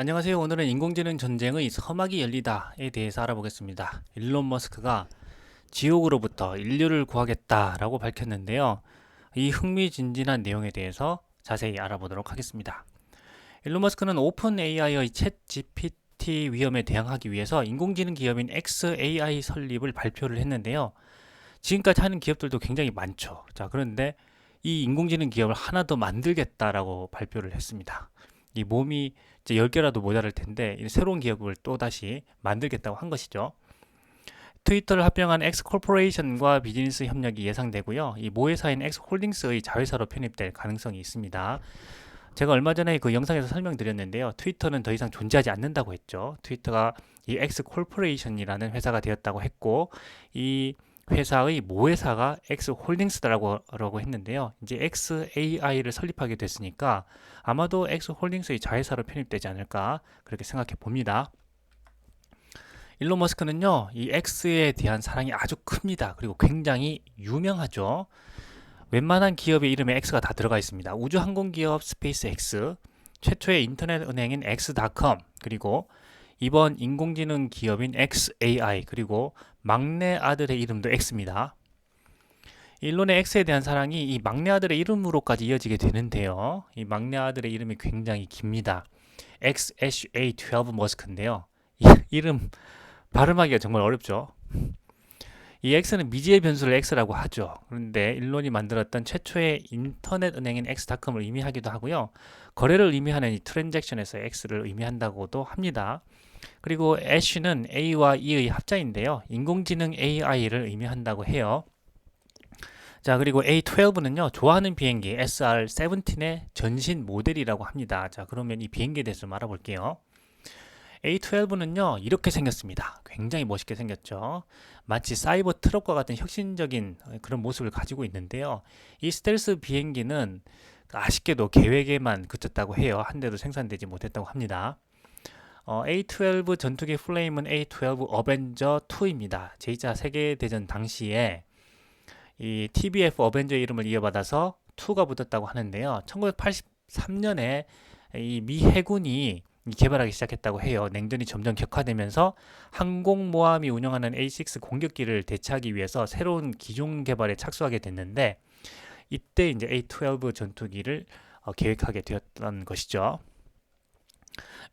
안녕하세요. 오늘은 인공지능 전쟁의 서막이 열리다에 대해서 알아보겠습니다. 일론 머스크가 지옥으로부터 인류를 구하겠다라고 밝혔는데요. 이 흥미진진한 내용에 대해서 자세히 알아보도록 하겠습니다. 일론 머스크는 오픈 AI의 챗 GPT 위험에 대응하기 위해서 인공지능 기업인 XAI 설립을 발표를 했는데요. 지금까지 하는 기업들도 굉장히 많죠. 자, 그런데 이 인공지능 기업을 하나 더 만들겠다라고 발표를 했습니다. 이 몸이 이제 10개라도 모자랄 텐데 이 새로운 기업을 또 다시 만들겠다고 한 것이죠. 트위터를 합병한 엑스코퍼레이션과 비즈니스 협력이 예상되고요. 이 모회사인 엑스홀딩스의 자회사로 편입될 가능성이 있습니다. 제가 얼마 전에 그 영상에서 설명드렸는데요. 트위터는 더 이상 존재하지 않는다고 했죠. 트위터가 이 엑스콜퍼레이션이라는 회사가 되었다고 했고 이 회사의 모회사가 엑스홀딩스라고 라고 했는데요. 이제 XAI를 설립하게 됐으니까 아마도 엑스홀딩스의 자회사로 편입되지 않을까 그렇게 생각해 봅니다. 일론 머스크는요, 이 X에 대한 사랑이 아주 큽니다. 그리고 굉장히 유명하죠. 웬만한 기업의 이름에 X가 다 들어가 있습니다. 우주항공기업 스페이스X, 최초의 인터넷 은행인 X.com, 그리고 이번 인공지능 기업인 XAI, 그리고 막내 아들의 이름도 X입니다. 일론의 X에 대한 사랑이 이 막내 아들의 이름으로까지 이어지게 되는데요. 이 막내 아들의 이름이 굉장히 깁니다. XHA12 머스크인데요. 이 이름 발음하기가 정말 어렵죠. 이 X는 미지의 변수를 X라고 하죠. 그런데 일론이 만들었던 최초의 인터넷 은행인 X.com을 의미하기도 하고요. 거래를 의미하는 이 트랜잭션에서 X를 의미한다고도 합니다. 그리고 애쉬는 A와 E의 합자인데요. 인공지능 AI를 의미한다고 해요. 자, 그리고 A12는요, 좋아하는 비행기 SR-17의 전신 모델이라고 합니다. 자, 그러면 이 비행기에 대해서 좀 알아볼게요. A12는요, 이렇게 생겼습니다. 굉장히 멋있게 생겼죠. 마치 사이버 트럭과 같은 혁신적인 그런 모습을 가지고 있는데요. 이 스텔스 비행기는 아쉽게도 계획에만 그쳤다고 해요. 한 대도 생산되지 못했다고 합니다. 어, A12 전투기 플레임은 A12 어벤저 2입니다. 제2차 세계대전 당시에 이 TBF 어벤저 이름을 이어받아서 2가 붙었다고 하는데요. 1983년에 이 미 해군이 개발하기 시작했다고 해요. 냉전이 점점 격화되면서 항공모함이 운영하는 A6 공격기를 대체하기 위해서 새로운 기종 개발에 착수하게 됐는데 이때 이제 A12 전투기를 어, 계획하게 되었던 것이죠.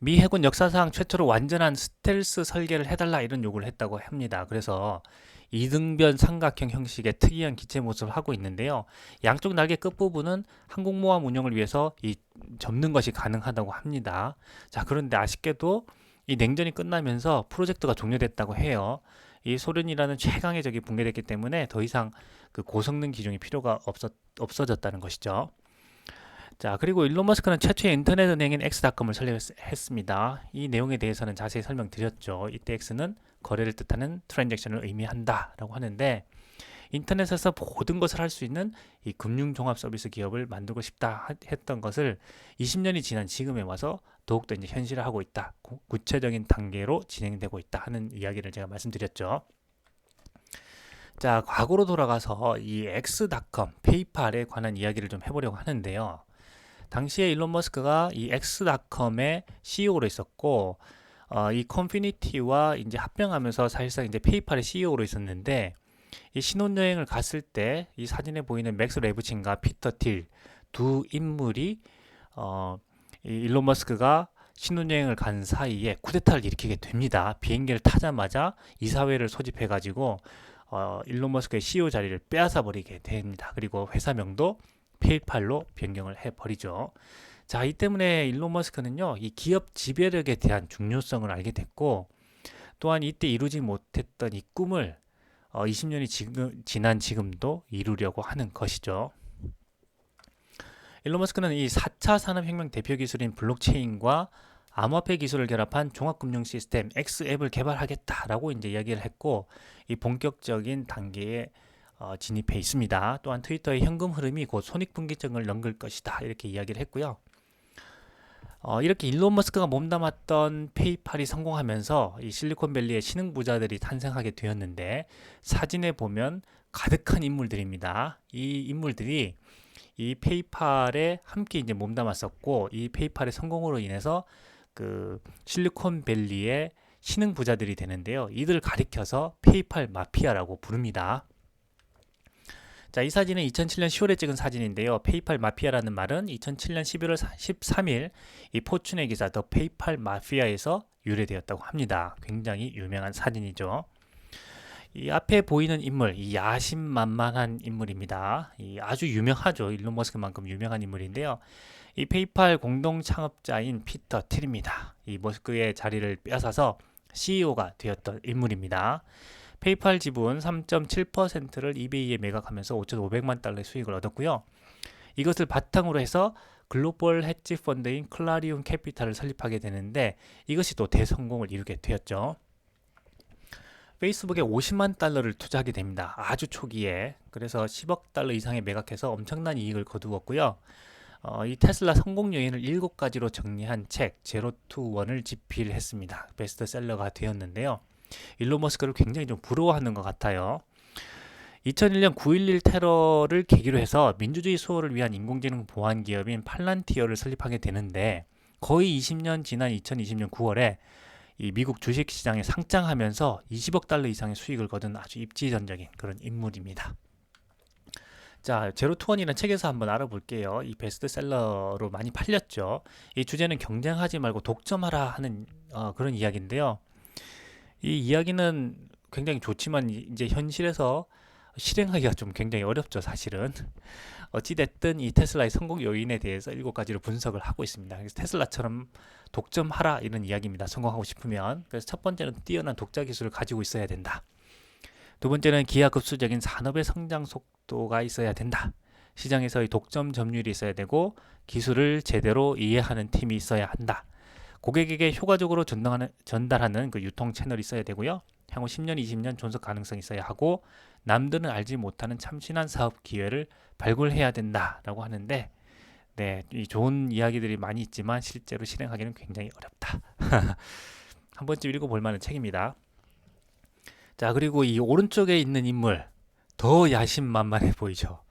미 해군 역사상 최초로 완전한 스텔스 설계를 해달라 이런 요구를 했다고 합니다. 그래서 이등변 삼각형 형식의 특이한 기체 모습을 하고 있는데요. 양쪽 날개 끝부분은 항공모함 운영을 위해서 이 접는 것이 가능하다고 합니다. 자, 그런데 아쉽게도 이 냉전이 끝나면서 프로젝트가 종료됐다고 해요. 이 소련이라는 최강의 적이 붕괴됐기 때문에 더 이상 그 고성능 기종이 필요가 없어, 없어졌다는 것이죠. 자, 그리고 일론 머스크는 최초의 인터넷 은행인 X.com을 설립했습니다. 이 내용에 대해서는 자세히 설명드렸죠. 이때 X는 거래를 뜻하는 트랜잭션을 의미한다라고 하는데 인터넷에서 모든 것을 할 수 있는 이 금융 종합 서비스 기업을 만들고 싶다 했던 것을 20년이 지난 지금에 와서 더욱더 이제 현실화하고 있다. 구체적인 단계로 진행되고 있다 하는 이야기를 제가 말씀드렸죠. 자, 과거로 돌아가서 이 X.com, 페이팔에 관한 이야기를 좀 해보려고 하는데요. 당시에 일론 머스크가 이 X.com의 CEO로 있었고 어, 이 컴피니티와 이제 합병하면서 사실상 이제 페이팔의 CEO로 있었는데 이 신혼여행을 갔을 때 이 사진에 보이는 맥스 레브친과 피터 틸 두 인물이 어, 이 일론 머스크가 신혼여행을 간 사이에 쿠데타를 일으키게 됩니다. 비행기를 타자마자 이사회를 소집해 가지고 어, 일론 머스크의 CEO 자리를 빼앗아 버리게 됩니다. 그리고 회사명도 페이팔로 변경을 해버리죠. 자, 이 때문에 일론 머스크는요, 이 기업 지배력에 대한 중요성을 알게 됐고, 또한 이때 이루지 못했던 이 꿈을 어, 20년이 지금, 지난 지금도 이루려고 하는 것이죠. 일론 머스크는 이 4차 산업혁명 대표 기술인 블록체인과 암호화폐 기술을 결합한 종합금융 시스템 X앱을 개발하겠다라고 이제 이야기를 했고 이 본격적인 단계에 어, 진입해 있습니다. 또한 트위터의 현금 흐름이 곧 손익분기점을 넘길 것이다 이렇게 이야기를 했고요. 어, 이렇게 일론 머스크가 몸담았던 페이팔이 성공하면서 이 실리콘밸리의 신흥 부자들이 탄생하게 되었는데 사진에 보면 가득한 인물들입니다. 이 인물들이 이 페이팔에 함께 이제 몸담았었고 이 페이팔의 성공으로 인해서 그 실리콘밸리의 신흥 부자들이 되는데요. 이들을 가리켜서 페이팔 마피아라고 부릅니다. 자, 이 사진은 2007년 10월에 찍은 사진인데요. 페이팔 마피아라는 말은 2007년 11월 13일 이 포춘의 기사 더 페이팔 마피아에서 유래되었다고 합니다. 굉장히 유명한 사진이죠. 이 앞에 보이는 인물, 이 야심만만한 인물입니다. 이 아주 유명하죠. 일론 머스크만큼 유명한 인물인데요. 이 페이팔 공동 창업자인 피터 틸입니다. 이 머스크의 자리를 뺏어서 CEO가 되었던 인물입니다. 페이팔 지분 3.7%를 이베이에 매각하면서 5,500만 달러의 수익을 얻었고요. 이것을 바탕으로 해서 글로벌 헤지 펀드인 클라리움 캐피탈을 설립하게 되는데 이것이 또 대성공을 이루게 되었죠. 페이스북에 50만 달러를 투자하게 됩니다. 아주 초기에. 그래서 10억 달러 이상의 매각해서 엄청난 이익을 거두었고요. 어, 이 테슬라 성공 요인을 7가지로 정리한 책 제로 투 원을 집필했습니다. 베스트셀러가 되었는데요. 일론 머스크를 굉장히 좀 부러워하는 것 같아요. 2001년 9.11 테러를 계기로 해서 민주주의 수호를 위한 인공지능 보안 기업인 팔란티어를 설립하게 되는데 거의 20년 지난 2020년 9월에 이 미국 주식 시장에 상장하면서 20억 달러 이상의 수익을 거둔 아주 입지전적인 그런 인물입니다. 자, 제로 투원이라는 책에서 한번 알아볼게요. 이 베스트셀러로 많이 팔렸죠. 이 주제는 경쟁하지 말고 독점하라 하는 어, 그런 이야기인데요. 이 이야기는 굉장히 좋지만 이제 현실에서 실행하기가 좀 굉장히 어렵죠, 사실은. 어찌됐든 이 테슬라의 성공 요인에 대해서 일곱 가지로 분석을 하고 있습니다. 그래서 테슬라처럼 독점하라 이런 이야기입니다. 성공하고 싶으면. 그래서 첫 번째는 뛰어난 독자 기술을 가지고 있어야 된다. 두 번째는 기하급수적인 산업의 성장 속도가 있어야 된다. 시장에서의 독점 점유율이 있어야 되고 기술을 제대로 이해하는 팀이 있어야 한다. 고객에게 효과적으로 전달하는, 전달하는 그 유통 채널이 있어야 되고요. 향후 10년, 20년 존속 가능성이 있어야 하고 남들은 알지 못하는 참신한 사업 기회를 발굴해야 된다라고 하는데 네, 이 좋은 이야기들이 많이 있지만 실제로 실행하기는 굉장히 어렵다. 한 번쯤 읽어볼 만한 책입니다. 자, 그리고 이 오른쪽에 있는 인물 더 야심만만해 보이죠.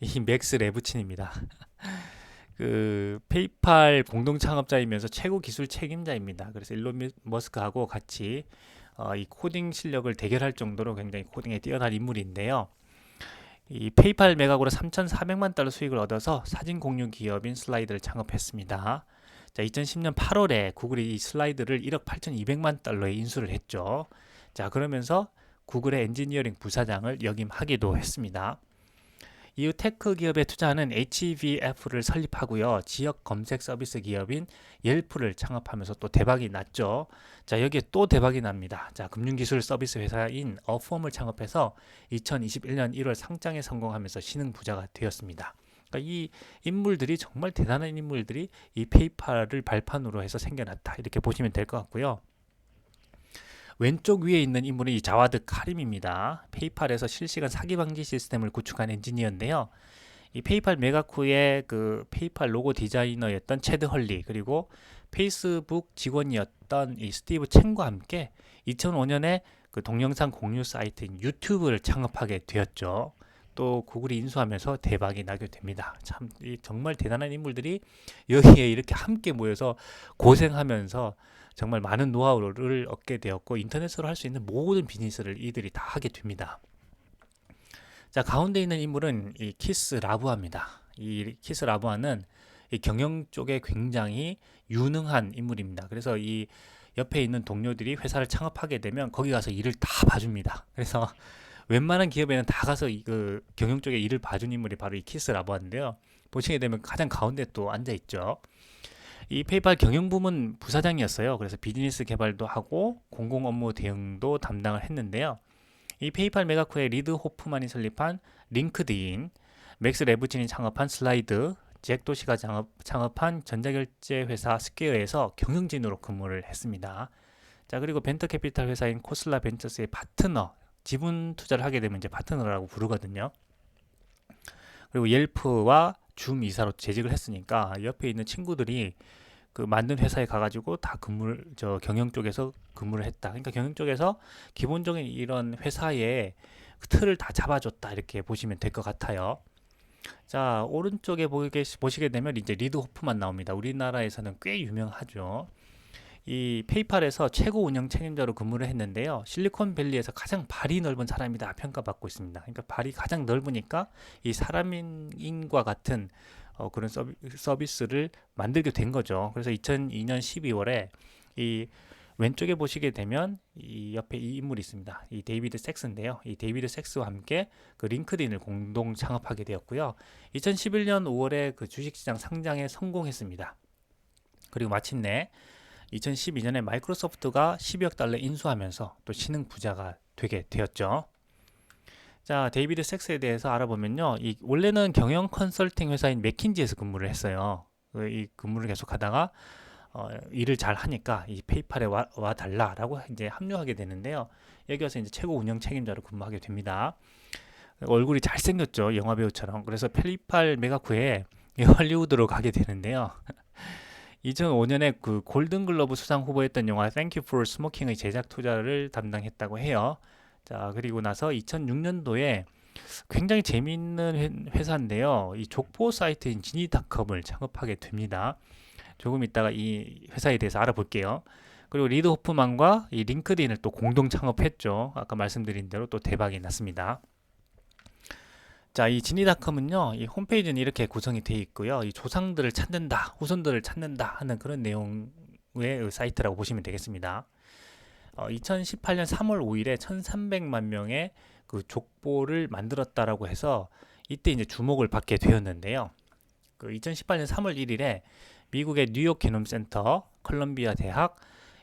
이 맥스 레브친입니다. 그 페이팔 공동 창업자이면서 최고 기술 책임자입니다. 그래서 일론 머스크하고 같이 어, 이 코딩 실력을 대결할 정도로 굉장히 코딩에 뛰어난 인물인데요. 이 페이팔 매각으로 3,400만 달러 수익을 얻어서 사진 공유 기업인 슬라이드를 창업했습니다. 자, 2010년 8월에 구글이 이 슬라이드를 1억 8,200만 달러에 인수를 했죠. 자, 그러면서 구글의 엔지니어링 부사장을 역임하기도 했습니다. 이후 테크 기업에 투자하는 HVF를 설립하고요. 지역 검색 서비스 기업인 옐프를 창업하면서 또 대박이 났죠. 자, 여기에 또 대박이 납니다. 자, 금융기술 서비스 회사인 어펌을 창업해서 2021년 1월 상장에 성공하면서 신흥 부자가 되었습니다. 그러니까 이 인물들이 정말 대단한 인물들이 이 페이팔을 발판으로 해서 생겨났다. 이렇게 보시면 될 것 같고요. 왼쪽 위에 있는 인물은 이 자와드 카림입니다. 페이팔에서 실시간 사기 방지 시스템을 구축한 엔지니어인데요. 이 페이팔 후에 그 페이팔 로고 디자이너였던 체드 헐리 그리고 페이스북 직원이었던 이 스티브 챙과 함께 2005년에 그 동영상 공유 사이트인 유튜브를 창업하게 되었죠. 또 구글이 인수하면서 대박이 나게 됩니다. 참 정말 대단한 인물들이 여기에 이렇게 함께 모여서 고생하면서 정말 많은 노하우를 얻게 되었고 인터넷으로 할 수 있는 모든 비즈니스를 이들이 다 하게 됩니다. 자 가운데 있는 인물은 이 키스 라부아입니다. 이 키스 라부아는 이 경영 쪽에 굉장히 유능한 인물입니다. 그래서 이 옆에 있는 동료들이 회사를 창업하게 되면 거기 가서 일을 다 봐줍니다. 그래서 웬만한 기업에는 다 가서 그 경영 쪽에 일을 봐준 인물이 바로 이 키스 라부아인데요. 보시게 되면 가장 가운데 또 앉아 있죠. 이 페이팔 경영부문 부사장이었어요. 그래서 비즈니스 개발도 하고 공공 업무 대응도 담당을 했는데요. 이 페이팔 후에 리드 호프만이 설립한 링크드인, 맥스 레브친이 창업한 슬라이드, 잭 도시가 창업, 창업 한 전자결제 회사 스퀘어에서 경영진으로 근무를 했습니다. 자 그리고 벤처 캐피탈 회사인 코슬라 벤처스의 파트너, 지분 투자를 하게 되면 이제 파트너라고 부르거든요. 그리고 옐프와 줌 이사로 재직을 했으니까 옆에 있는 친구들이 그 만든 회사에 가가지고 다 근무를 저 경영 쪽에서 근무를 했다. 그러니까 경영 쪽에서 기본적인 이런 회사의 그 틀을 다 잡아줬다 이렇게 보시면 될 것 같아요. 자 오른쪽에 보게, 보시게 되면 이제 리드 호프만 나옵니다. 우리나라에서는 꽤 유명하죠. 이 페이팔에서 최고 운영 책임자로 근무를 했는데요. 실리콘밸리에서 가장 발이 넓은 사람이다 평가받고 있습니다. 그러니까 발이 가장 넓으니까 이 사람인과 같은 어, 그런 서비, 서비스를 만들게 된 거죠. 그래서 2002년 12월에 이 왼쪽에 보시게 되면 이 옆에 이 인물이 있습니다. 이 데이비드 섹스인데요. 이 데이비드 섹스와 함께 그 링크드인을 공동 창업하게 되었고요. 2011년 5월에 그 주식시장 상장에 성공했습니다. 그리고 마침내 2012년에 마이크로소프트가 12억 달러 인수하면서 또 신흥 부자가 되게 되었죠. 자, 데이비드 섹스에 대해서 알아보면요. 이 원래는 경영 컨설팅 회사인 맥킨지에서 근무를 했어요. 그이 근무를 계속 하다가 어, 일을 잘 하니까 이 페이팔에 와, 와 달라라고 이제 합류하게 되는데요. 여기 와서 이제 최고 운영 책임자로 근무하게 됩니다. 얼굴이 잘생겼죠. 영화 배우처럼. 그래서 페이팔 매각 후에 헐리우드로 가게 되는데요. 2005년에 그 골든글러브 수상 후보였던 영화 Thank You for Smoking의 제작 투자를 담당했다고 해요. 자, 그리고 나서 2006년도에 굉장히 재미있는 회사인데요. 이 족보 사이트인 지니닷컴을 창업하게 됩니다. 조금 이따가 이 회사에 대해서 알아볼게요. 그리고 리드 호프만과 이 링크드인을 또 공동 창업했죠. 아까 말씀드린 대로 또 대박이 났습니다. 자, 이 지니닷컴은요, 이 홈페이지는 이렇게 구성이 되어 있고요. 이 조상들을 찾는다, 후손들을 찾는다 하는 그런 내용의 사이트라고 보시면 되겠습니다. 어, 2018년 3월 5일에 1,300만 명의 그 족보를 만들었다라고 해서 이때 이제 주목을 받게 되었는데요. 그 2018년 3월 1일에 미국의 뉴욕 게놈 센터, 컬럼비아 대학,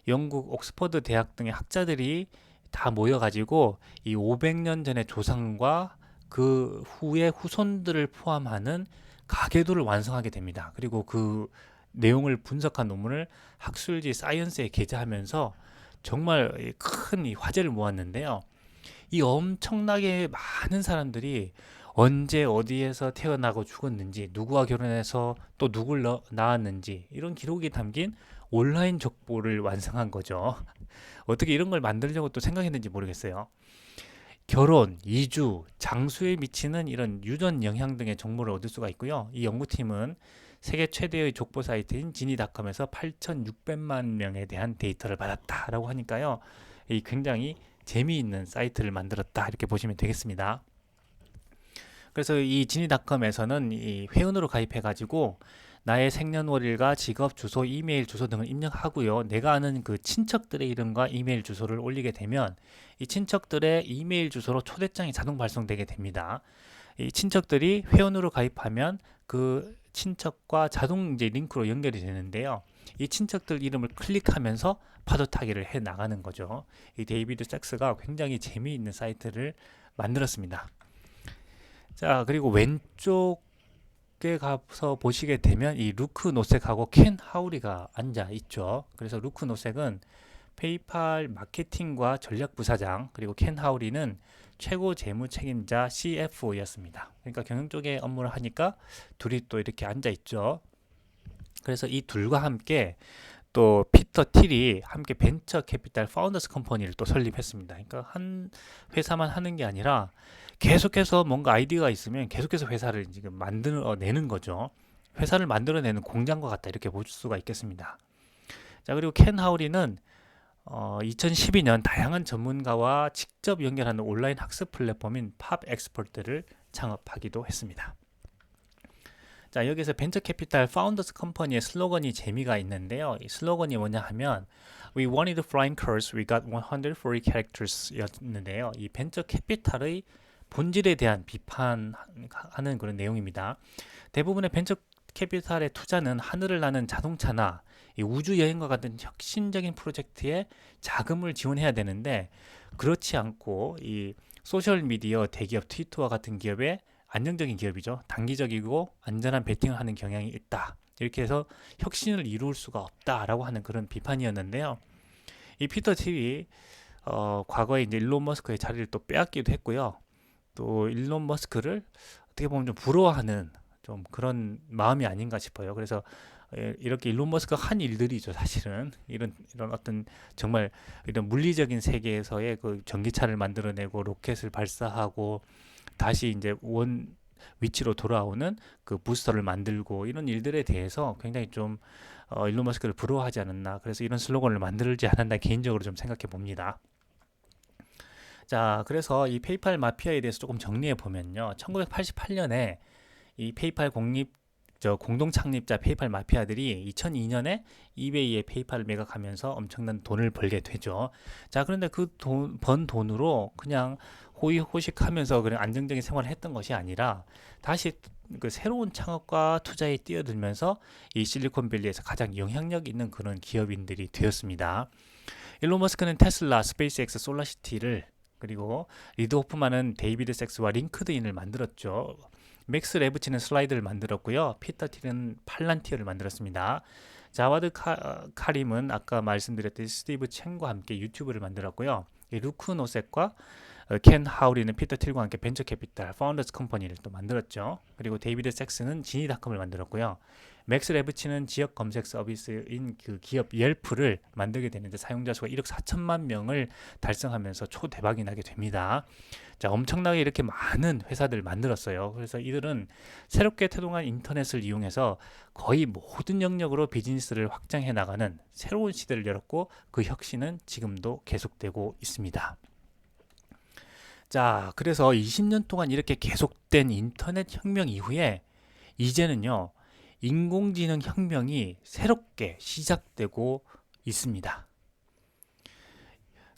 영국 옥스퍼드 대학 등의 학자들이 다 모여가지고 이 500년 전의 조상과 그 후의 후손들을 포함하는 가계도를 완성하게 됩니다. 그리고 그 내용을 분석한 논문을 학술지 사이언스에 게재하면서 정말 큰 화제를 모았는데요. 이 엄청나게 많은 사람들이 언제 어디에서 태어나고 죽었는지 누구와 결혼해서 또 누굴 낳았는지 이런 기록이 담긴 온라인 족보를 완성한 거죠. 어떻게 이런 걸 만들려고 또 생각했는지 모르겠어요. 결혼, 이주, 장수에 미치는 이런 유전 영향 등의 정보를 얻을 수가 있고요. 이 연구팀은 세계 최대의 족보 사이트인 지니닷컴에서 8,600만 명에 대한 데이터를 받았다라고 하니까요. 이 굉장히 재미있는 사이트를 만들었다 이렇게 보시면 되겠습니다. 그래서 이 지니닷컴에서는 이 회원으로 가입해 가지고 나의 생년월일과 직업 주소, 이메일 주소 등을 입력하고요. 내가 아는 그 친척들의 이름과 이메일 주소를 올리게 되면 이 친척들의 이메일 주소로 초대장이 자동 발송되게 됩니다. 이 친척들이 회원으로 가입하면 그 친척과 자동 이제 링크로 연결이 되는데요. 이 친척들 이름을 클릭하면서 파도 타기를 해 나가는 거죠. 이 데이비드 섹스가 굉장히 재미있는 사이트를 만들었습니다. 자, 그리고 왼쪽에 가서 보시게 되면 이 루크 노색하고 켄 하우리가 앉아 있죠. 그래서 루크 노색은 페이팔 마케팅과 전략 부사장 그리고 켄 하우리는 최고 재무 책임자 CFO였습니다. 그러니까 경영 쪽에 업무를 하니까 둘이 또 이렇게 앉아 있죠. 그래서 이 둘과 함께 또 피터 틸이 함께 벤처 캐피탈 파운더스 컴퍼니를 또 설립했습니다. 그러니까 한 회사만 하는 게 아니라 계속해서 뭔가 아이디어가 있으면 계속해서 회사를 지금 만들어내는 거죠. 회사를 만들어내는 공장과 같다 이렇게 볼 수가 있겠습니다. 자 그리고 켄 하우리는 어, 2012년 다양한 전문가와 직접 연결하는 온라인 학습 플랫폼인 팝 엑스퍼트를 창업하기도 했습니다. 자 여기서 벤처 캐피탈 파운더스 컴퍼니의 슬로건이 재미가 있는데요. 이 슬로건이 뭐냐 하면 We wanted flying cars, we got 140 characters 였는데요. 이 벤처 캐피탈의 본질에 대한 비판하는 그런 내용입니다. 대부분의 벤처 캐피탈의 투자는 하늘을 나는 자동차나 우주 여행과 같은 혁신적인 프로젝트에 자금을 지원해야 되는데 그렇지 않고 이 소셜 미디어 대기업 트위터와 같은 기업에 안정적인 기업이죠. 단기적이고 안전한 베팅을 하는 경향이 있다. 이렇게 해서 혁신을 이룰 수가 없다라고 하는 그런 비판이었는데요. 이 피터 팁이 어, 과거에 이제 일론 머스크의 자리를 또 빼앗기도 했고요. 또 일론 머스크를 어떻게 보면 좀 부러워하는 좀 그런 마음이 아닌가 싶어요. 그래서 예, 이렇게 일론 머스크가 한 일들이죠, 사실은 이런 이런 어떤 정말 이런 물리적인 세계에서의 그 전기차를 만들어내고 로켓을 발사하고 다시 이제 원 위치로 돌아오는 그 부스터를 만들고 이런 일들에 대해서 굉장히 좀 어, 일론 머스크를 부러워하지 않았나. 그래서 이런 슬로건을 만들지 않았나 개인적으로 좀 생각해 봅니다. 자, 그래서 이 페이팔 마피아에 대해서 조금 정리해 보면요. 1988년에 이 페이팔 공립 저 공동 창립자 페이팔 마피아들이 2002년에 이베이에 페이팔을 매각하면서 엄청난 돈을 벌게 되죠. 자, 그런데 그 돈 번 돈으로 그냥 호의호식하면서 그냥 안정적인 생활을 했던 것이 아니라 다시 그 새로운 창업과 투자에 뛰어들면서 이 실리콘밸리에서 가장 영향력 있는 그런 기업인들이 되었습니다. 일론 머스크는 테슬라, 스페이스X, 솔라시티를 그리고 리드 호프만은 데이비드 섹스와 링크드인을 만들었죠. 맥스 레브치는 슬라이드를 만들었고요. 피터 틸은 팔란티어를 만들었습니다. 자와드 카, 카림은 아까 말씀드렸듯이 스티브 첸과 함께 유튜브를 만들었고요. 루크 노색과 어, 켄 하우리는 피터 틸과 함께 벤처 캐피탈 파운더스 컴퍼니를 또 만들었죠. 그리고 데이비드 섹스는 지니닷컴을 만들었고요. 맥스 레브치는 지역 검색 서비스인 그 기업 옐프를 만들게 되는데 사용자 수가 1억 4천만 명을 달성하면서 초대박이 나게 됩니다. 자, 엄청나게 이렇게 많은 회사들을 만들었어요. 그래서 이들은 새롭게 태동한 인터넷을 이용해서 거의 모든 영역으로 비즈니스를 확장해 나가는 새로운 시대를 열었고 그 혁신은 지금도 계속되고 있습니다. 자, 그래서 20년 동안 이렇게 계속된 인터넷 혁명 이후에 이제는요, 인공지능 혁명이 새롭게 시작되고 있습니다.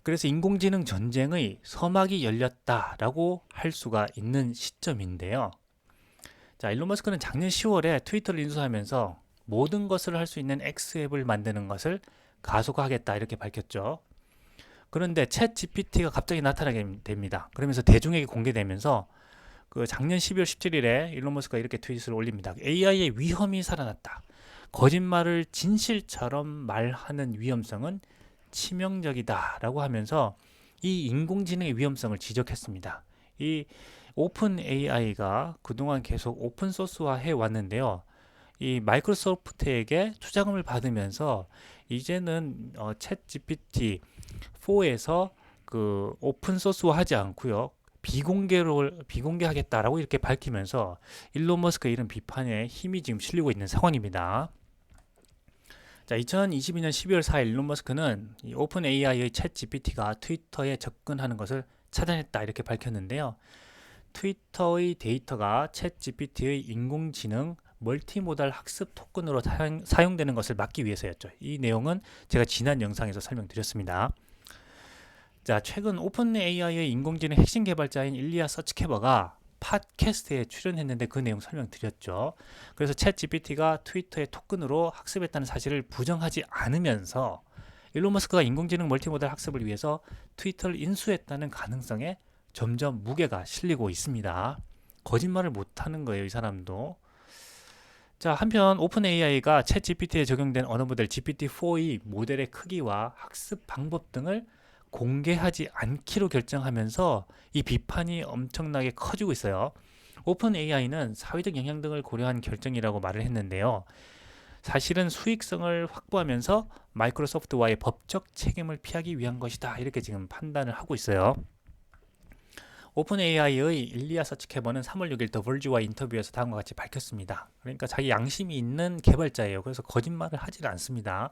그래서 인공지능 전쟁의 서막이 열렸다라고 할 수가 있는 시점인데요. 자, 일론 머스크는 작년 10월에 트위터를 인수하면서 모든 것을 할 수 있는 X앱을 만드는 것을 가속화하겠다 이렇게 밝혔죠. 그런데 챗 GPT가 갑자기 나타나게 됩니다. 그러면서 대중에게 공개되면서 그 작년 12월 17일에 일론 머스크가 이렇게 트윗을 올립니다. AI의 위험이 살아났다. 거짓말을 진실처럼 말하는 위험성은 치명적이다라고 하면서 이 인공지능의 위험성을 지적했습니다. 이 오픈 AI가 그동안 계속 오픈 소스화 해 왔는데요. 이 마이크로소프트에게 투자금을 받으면서 이제는 어, 챗 GPT 4에서 그 오픈 소스화 하지 않고요. 비공개로 비공개하겠다라고 이렇게 밝히면서 일론 머스크 이런 비판에 힘이 지금 실리고 있는 상황입니다. 자, 2022년 12월 4일 일론 머스크는 이 오픈 AI의 챗 GPT가 트위터에 접근하는 것을 차단했다 이렇게 밝혔는데요. 트위터의 데이터가 챗 GPT의 인공지능 멀티모달 학습 토큰으로 사용, 되는 것을 막기 위해서였죠. 이 내용은 제가 지난 영상에서 설명드렸습니다. 자, 최근 오픈 AI의 인공지능 핵심 개발자인 일리아 서치캐버가 팟캐스트에 출연했는데 그 내용 설명드렸죠. 그래서 챗 GPT가 트위터의 토큰으로 학습했다는 사실을 부정하지 않으면서 일론 머스크가 인공지능 멀티모델 학습을 위해서 트위터를 인수했다는 가능성에 점점 무게가 실리고 있습니다. 거짓말을 못하는 거예요, 이 사람도. 자, 한편 오픈 AI가 챗 GPT에 적용된 언어 모델 GPT-4의 모델의 크기와 학습 방법 등을 공개하지 않기로 결정하면서 이 비판이 엄청나게 커지고 있어요. 오픈 AI는 사회적 영향 등을 고려한 결정이라고 말을 했는데요. 사실은 수익성을 확보하면서 마이크로소프트와의 법적 책임을 피하기 위한 것이다. 이렇게 지금 판단을 하고 있어요. 오픈 AI의 일리아 서치캐버는 3월 6일 더 벌지와 인터뷰에서 다음과 같이 밝혔습니다. 그러니까 자기 양심이 있는 개발자예요. 그래서 거짓말을 하지 않습니다.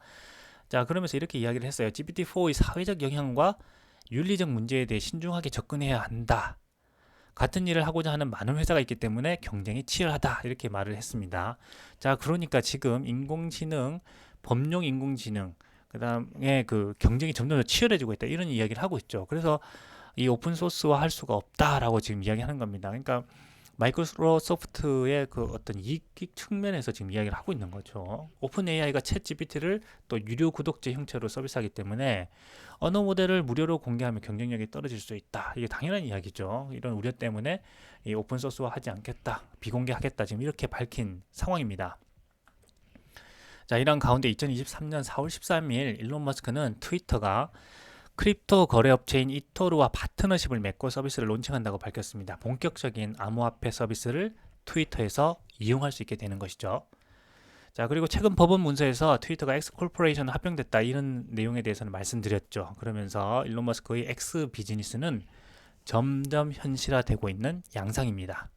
자, 그러면서 이렇게 이야기를 했어요. GPT-4의 사회적 영향과 윤리적 문제에 대해 신중하게 접근해야 한다. 같은 일을 하고자 하는 많은 회사가 있기 때문에 경쟁이 치열하다. 이렇게 말을 했습니다. 자, 그러니까 지금 인공지능, 범용 인공지능, 그 다음에 그 경쟁이 점점 더 치열해지고 있다. 이런 이야기를 하고 있죠. 그래서 이 오픈소스화 할 수가 없다라고 지금 이야기하는 겁니다. 그러니까 마이크로소프트의 그 어떤 이익 측면에서 지금 이야기를 하고 있는 거죠. 오픈 AI가 챗 GPT를 또 유료 구독제 형태로 서비스하기 때문에 언어 모델을 무료로 공개하면 경쟁력이 떨어질 수 있다. 이게 당연한 이야기죠. 이런 우려 때문에 이 오픈 소스화 하지 않겠다. 비공개하겠다. 지금 이렇게 밝힌 상황입니다. 자, 이런 가운데 2023년 4월 13일 일론 머스크는 트위터가 크립토 거래 업체인 이토르와 파트너십을 맺고 서비스를 론칭한다고 밝혔습니다. 본격적인 암호화폐 서비스를 트위터에서 이용할 수 있게 되는 것이죠. 자, 그리고 최근 법원 문서에서 트위터가 엑스 콜포레이션 합병됐다 이런 내용에 대해서는 말씀드렸죠. 그러면서 일론 머스크의 엑스 비즈니스는 점점 현실화되고 있는 양상입니다.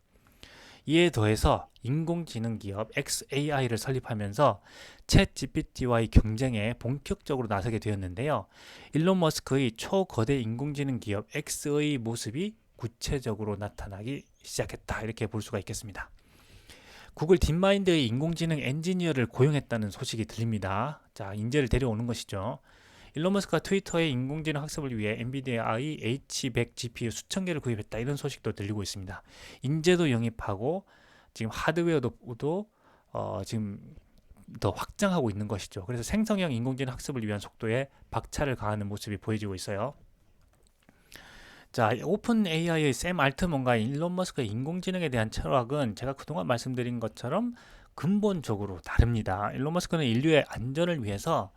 이에 더해서 인공지능 기업 xAI를 설립하면서 챗 GPT와의 경쟁에 본격적으로 나서게 되었는데요. 일론 머스크의 초거대 인공지능 기업 X의 모습이 구체적으로 나타나기 시작했다. 이렇게 볼 수가 있겠습니다. 구글 딥마인드의 인공지능 엔지니어를 고용했다는 소식이 들립니다. 자, 인재를 데려오는 것이죠. 일론 머스크가 트위터의 인공지능 학습을 위해 엔비디아의 H100 GPU 수천 개를 구입했다. 이런 소식도 들리고 있습니다. 인재도 영입하고 지금 하드웨어도 어, 지금 더 확장하고 있는 것이죠. 그래서 생성형 인공지능 학습을 위한 속도에 박차를 가하는 모습이 보여지고 있어요. 자, 오픈 AI의 샘 알트먼과 일론 머스크의 인공지능에 대한 철학은 제가 그동안 말씀드린 것처럼 근본적으로 다릅니다. 일론 머스크는 인류의 안전을 위해서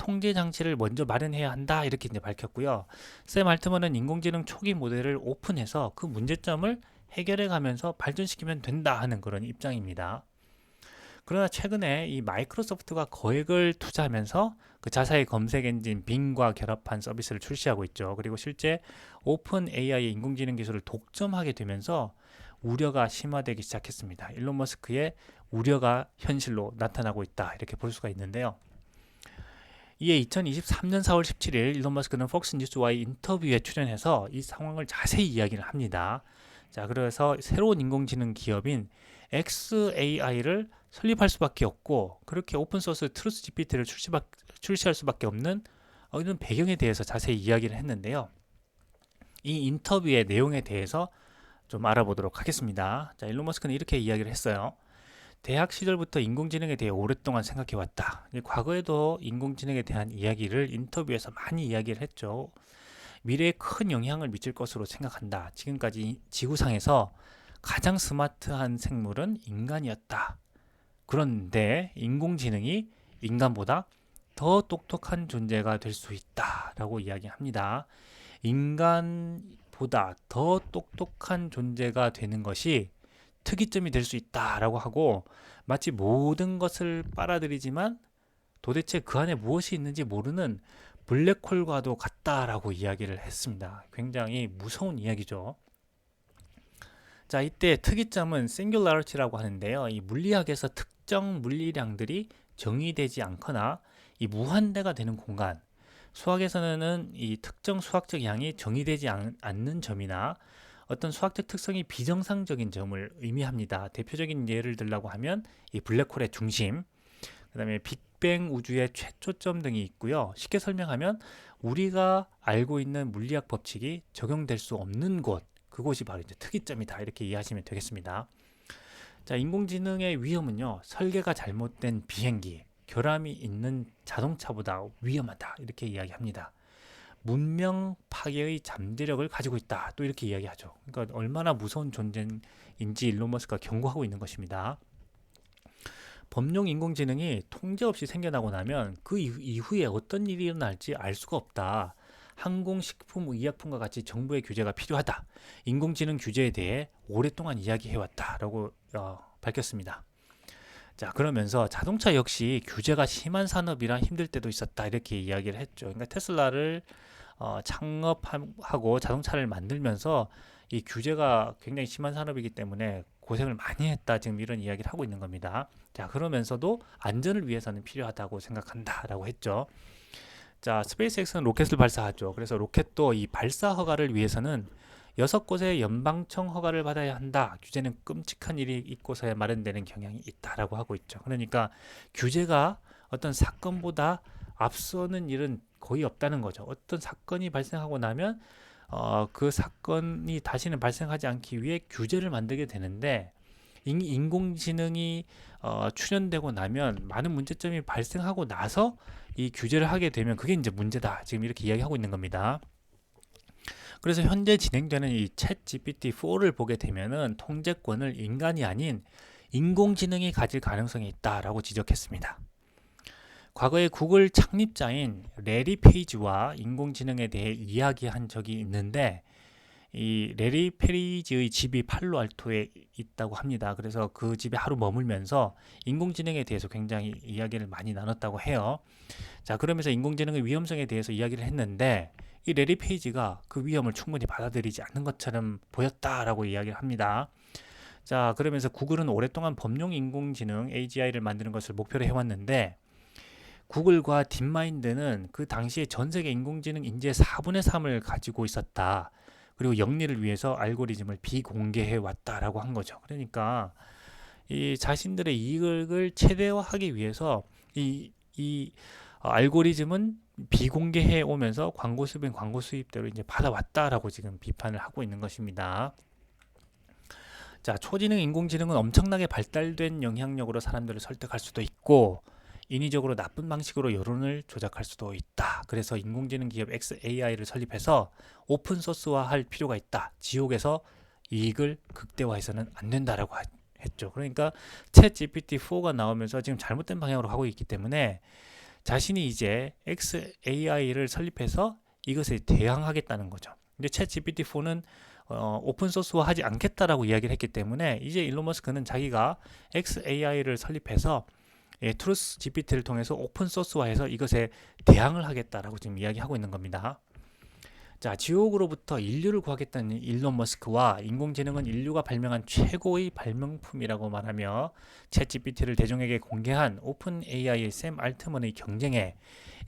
통제 장치를 먼저 마련해야 한다 이렇게 이제 밝혔고요. 샘 알트먼은 인공지능 초기 모델을 오픈해서 그 문제점을 해결해 가면서 발전시키면 된다 하는 그런 입장입니다. 그러나 최근에 이 마이크로소프트가 거액을 투자하면서 그 자사의 검색 엔진 빙과 결합한 서비스를 출시하고 있죠. 그리고 실제 오픈 AI의 인공지능 기술을 독점하게 되면서 우려가 심화되기 시작했습니다. 일론 머스크의 우려가 현실로 나타나고 있다. 이렇게 볼 수가 있는데요. 이에 2023년 4월 17일 일론 머스크는 폭스 뉴스와의 인터뷰에 출연해서 이 상황을 자세히 이야기를 합니다. 자, 그래서 새로운 인공지능 기업인 XAI를 설립할 수밖에 없고 그렇게 오픈소스 트루스 GPT를 출시할 수밖에 없는 어, 이런 배경에 대해서 자세히 이야기를 했는데요. 이 인터뷰의 내용에 대해서 좀 알아보도록 하겠습니다. 자, 일론 머스크는 이렇게 이야기를 했어요. 대학 시절부터 인공지능에 대해 오랫동안 생각해 왔다. 과거에도 인공지능에 대한 이야기를 인터뷰에서 많이 이야기를 했죠. 미래에 큰 영향을 미칠 것으로 생각한다. 지금까지 지구상에서 가장 스마트한 생물은 인간이었다. 그런데 인공지능이 인간보다 더 똑똑한 존재가 될 수 있다라고 이야기합니다. 인간보다 더 똑똑한 존재가 되는 것이 특이점이 될 수 있다라고 하고 마치 모든 것을 빨아들이지만 도대체 그 안에 무엇이 있는지 모르는 블랙홀과도 같다라고 이야기를 했습니다. 굉장히 무서운 이야기죠. 자, 이때 특이점은 singularity라고 하는데요. 이 물리학에서 특정 물리량들이 정의되지 않거나 이 무한대가 되는 공간. 수학에서는 이 특정 수학적 양이 정의되지 않, 는 점이나 어떤 수학적 특성이 비정상적인 점을 의미합니다. 대표적인 예를 들라고 하면 이 블랙홀의 중심, 그다음에 빅뱅 우주의 최초점 등이 있고요. 쉽게 설명하면 우리가 알고 있는 물리학 법칙이 적용될 수 없는 곳, 그곳이 바로 이제 특이점이다 이렇게 이해하시면 되겠습니다. 자, 인공지능의 위험은요. 설계가 잘못된 비행기, 결함이 있는 자동차보다 위험하다 이렇게 이야기합니다. 문명 파괴의 잠재력을 가지고 있다. 또 이렇게 이야기하죠. 그러니까 얼마나 무서운 존재인지 일론 머스크가 경고하고 있는 것입니다. 범용 인공지능이 통제 없이 생겨나고 나면 그 이후에 어떤 일이 일어날지 알 수가 없다. 항공 식품, 의약품과 같이 정부의 규제가 필요하다. 인공지능 규제에 대해 오랫동안 이야기해왔다라고 어, 밝혔습니다. 자 그러면서 자동차 역시 규제가 심한 산업이라 힘들 때도 있었다 이렇게 이야기를 했죠. 그러니까 테슬라를 어, 창업하고 자동차를 만들면서 이 규제가 굉장히 심한 산업이기 때문에 고생을 많이 했다 지금 이런 이야기를 하고 있는 겁니다. 자 그러면서도 안전을 위해서는 필요하다고 생각한다라고 했죠. 자 스페이스X는 로켓을 발사하죠. 그래서 로켓도 이 발사 허가를 위해서는 여섯 곳의 연방청 허가를 받아야 한다. 규제는 끔찍한 일이 있고서야 마련되는 경향이 있다라고 하고 있죠. 그러니까 규제가 어떤 사건보다 앞서는 일은 거의 없다는 거죠. 어떤 사건이 발생하고 나면 어, 그 사건이 다시는 발생하지 않기 위해 규제를 만들게 되는데 인공지능이 어, 출현되고 나면 많은 문제점이 발생하고 나서 이 규제를 하게 되면 그게 이제 문제다. 지금 이렇게 이야기하고 있는 겁니다. 그래서 현재 진행되는 이 챗 GPT-4를 보게 되면은 통제권을 인간이 아닌 인공지능이 가질 가능성이 있다라고 지적했습니다. 과거에 구글 창립자인 레리 페이지와 인공지능에 대해 이야기한 적이 있는데 이 레리 페이지의 집이 팔로 알토에 있다고 합니다. 그래서 그 집에 하루 머물면서 인공지능에 대해서 굉장히 이야기를 많이 나눴다고 해요. 자, 그러면서 인공지능의 위험성에 대해서 이야기를 했는데 이 레리 페이지가 그 위험을 충분히 받아들이지 않는 것처럼 보였다라고 이야기를 합니다. 자, 그러면서 구글은 오랫동안 범용 인공지능 AGI를 만드는 것을 목표로 해왔는데 구글과 딥마인드는 그 당시에 전 세계 인공지능 인재 4분의 3을 가지고 있었다. 그리고 영리를 위해서 알고리즘을 비공개해 왔다라고 한 거죠. 그러니까 이 자신들의 이익을 최대화하기 위해서 이, 이 어, 알고리즘은 비공개해 오면서 광고 수입은 광고 수입대로 이제 받아왔다라고 지금 비판을 하고 있는 것입니다. 자, 초지능 인공지능은 엄청나게 발달된 영향력으로 사람들을 설득할 수도 있고 인위적으로 나쁜 방식으로 여론을 조작할 수도 있다. 그래서 인공지능 기업 XAI를 설립해서 오픈 소스화할 필요가 있다. 지옥에서 이익을 극대화해서는 안 된다라고 하- 했죠. 그러니까 챗 GPT-4가 나오면서 지금 잘못된 방향으로 가고 있기 때문에 자신이 이제 XAI를 설립해서 이것에 대항하겠다는 거죠. 근데 챗 GPT-4는 어, 오픈 소스화 하지 않겠다라고 이야기를 했기 때문에 이제 일론 머스크는 자기가 XAI를 설립해서 예, 트루스 GPT를 통해서 오픈 소스화해서 이것에 대항을 하겠다라고 지금 이야기하고 있는 겁니다. 자, 지옥으로부터 인류를 구하겠다는 일론 머스크와 인공지능은 인류가 발명한 최고의 발명품이라고 말하며 챗GPT를 대중에게 공개한 오픈 AI의 샘 알트먼의 경쟁에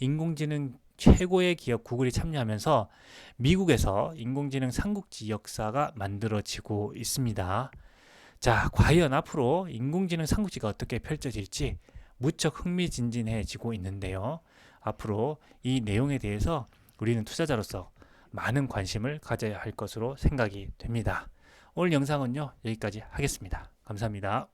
인공지능 최고의 기업 구글이 참여하면서 미국에서 인공지능 삼국지 역사가 만들어지고 있습니다. 자, 과연 앞으로 인공지능 삼국지가 어떻게 펼쳐질지 무척 흥미진진해지고 있는데요. 앞으로 이 내용에 대해서 우리는 투자자로서 많은 관심을 가져야 할 것으로 생각이 됩니다. 오늘 영상은요, 여기까지 하겠습니다. 감사합니다.